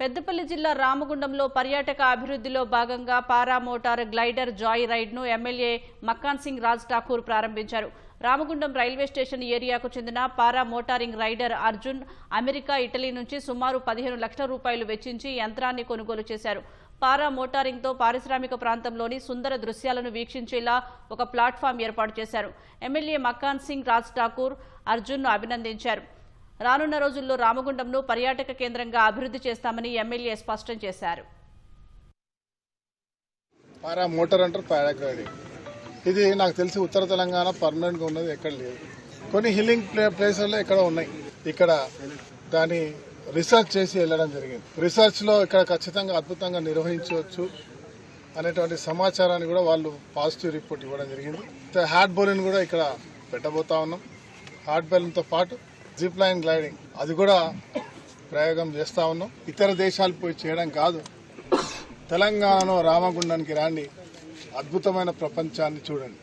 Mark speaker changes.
Speaker 1: పెద్దపల్లి జిల్లా రామగుండంలో పర్యాటక అభివృద్ధిలో భాగంగా పారా మోటార్ గ్లైడర్ జాయ్ రైడ్ను ఎమ్మెల్యే మక్కాన్ సింగ్ రాజ్ ఠాకూర్ ప్రారంభించారు. రామగుండం రైల్వే స్టేషన్ ఏరియాకు చెందిన para motoring rider Arjun America Italy నుంచి సుమారు పదిహేను లక్షల రూపాయలు వెచ్చించి యంత్రాన్ని కొనుగోలు చేశారు. పారా మోటారింగ్తో పారిశ్రామిక ప్రాంతంలోని సుందర దృశ్యాలను వీక్షించేలా ఒక ప్లాట్ఫామ్ ఏర్పాటు చేశారు. ఎమ్మెల్యే మక్కాన్ సింగ్ రాజ్ ఠాకూర్ అర్జున్ను అభినందించారు. రానున్న రోజుల్లో రామగుండంను పర్యాటక కేంద్రంగా అభివృద్ధి చేస్తామని ఎమ్మెల్యే స్పష్టం చేశారు.
Speaker 2: పారా మోటార్ అంటారు ఇది నాకు తెలిసి ఉత్తర తెలంగాణ పర్మనెంట్గా ఉన్నది ఎక్కడ లేదు. కొన్ని హిల్లింగ్ ప్లే ప్లేసుల్లో ఇక్కడ ఉన్నాయి. ఇక్కడ దాని రీసెర్చ్ చేసి వెళ్ళడం జరిగింది. రీసెర్చ్లో ఇక్కడ ఖచ్చితంగా అద్భుతంగా నిర్వహించవచ్చు అనేటువంటి సమాచారాన్ని కూడా వాళ్ళు పాజిటివ్ రిపోర్ట్ ఇవ్వడం జరిగింది. హార్డ్ బౌలింగ్ కూడా ఇక్కడ పెట్టబోతా ఉన్నాం. హార్డ్ బౌలింగ్తో పాటు జిప్ లైన్ గ్లైడింగ్ అది కూడా ప్రయోగం చేస్తా ఉన్నాం. ఇతర దేశాలు పోయి చేయడం కాదు. తెలంగాణలో రామగుండానికి రాండి. అద్భుతమైన ప్రపంచాన్ని చూడండి.